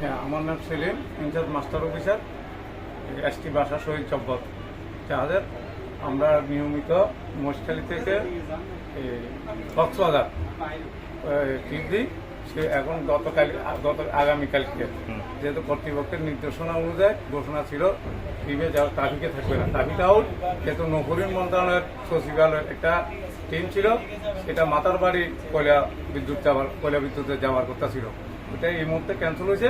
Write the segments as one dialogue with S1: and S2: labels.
S1: হ্যাঁ আমার নাম Salim, in-charge master officer, ST বাসা শহীদ চব্বত যাদের আমরা নিয়মিত মশখালি থেকে কক্সবাজার ট্রিপ দিই। সে এখন গতকাল গত আগামীকালকে যেহেতু কর্তৃপক্ষের নির্দেশনা অনুযায়ী ঘোষণা ছিল ট্রিপে যাওয়া ট্রাফিকে থাকবে না। ট্রাফিক আউট যেহেতু নগরীর মন্ত্রণালয়ের সচিবালয়ের একটা টিম ছিল সেটা মাতার বাড়ি কয়লা বিদ্যুৎ যাওয়ার কয়লা বিদ্যুতে যাওয়ার কথা ছিল। এটা এই মুহূর্তে ক্যান্সেল হয়েছে।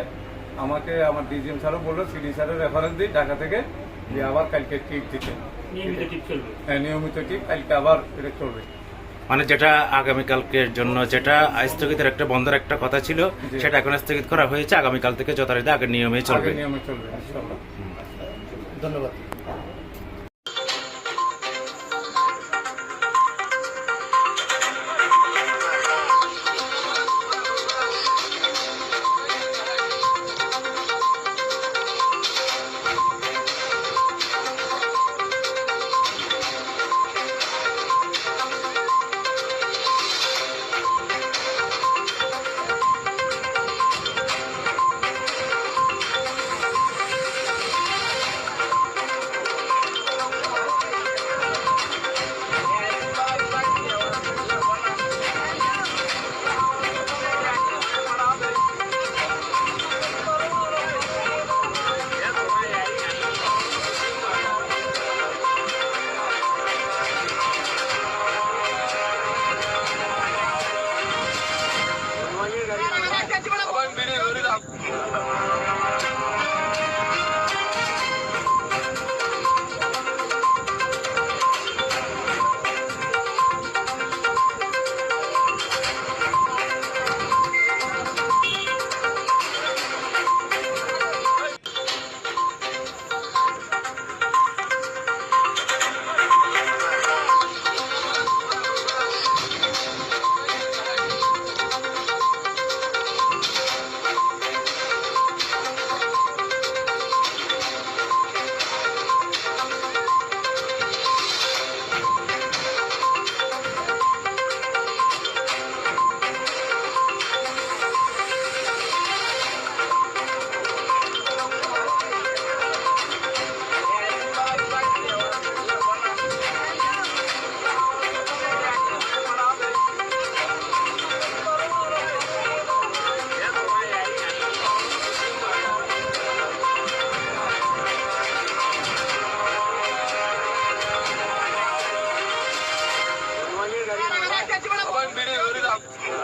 S1: আমাকে আমার ডিজিএম স্যারও বলল সিডি স্যারের রেফারেন্স দিই ঢাকা থেকে যে আবার কালকে টিপ দিতে। হ্যাঁ নিয়মিত টিপ কালকে আবার এটা চলবে।
S2: মানে যেটা আগামীকালকের জন্য যেটা স্থগিতের একটা বন্ধের একটা কথা ছিল সেটা এখন স্থগিত করা হয়েছে। আগামীকাল থেকে যথারীতি আগের নিয়মে চলবে।
S1: আগে নিয়মে চলবে
S3: ধন্যবাদ। Yeah. Yeah.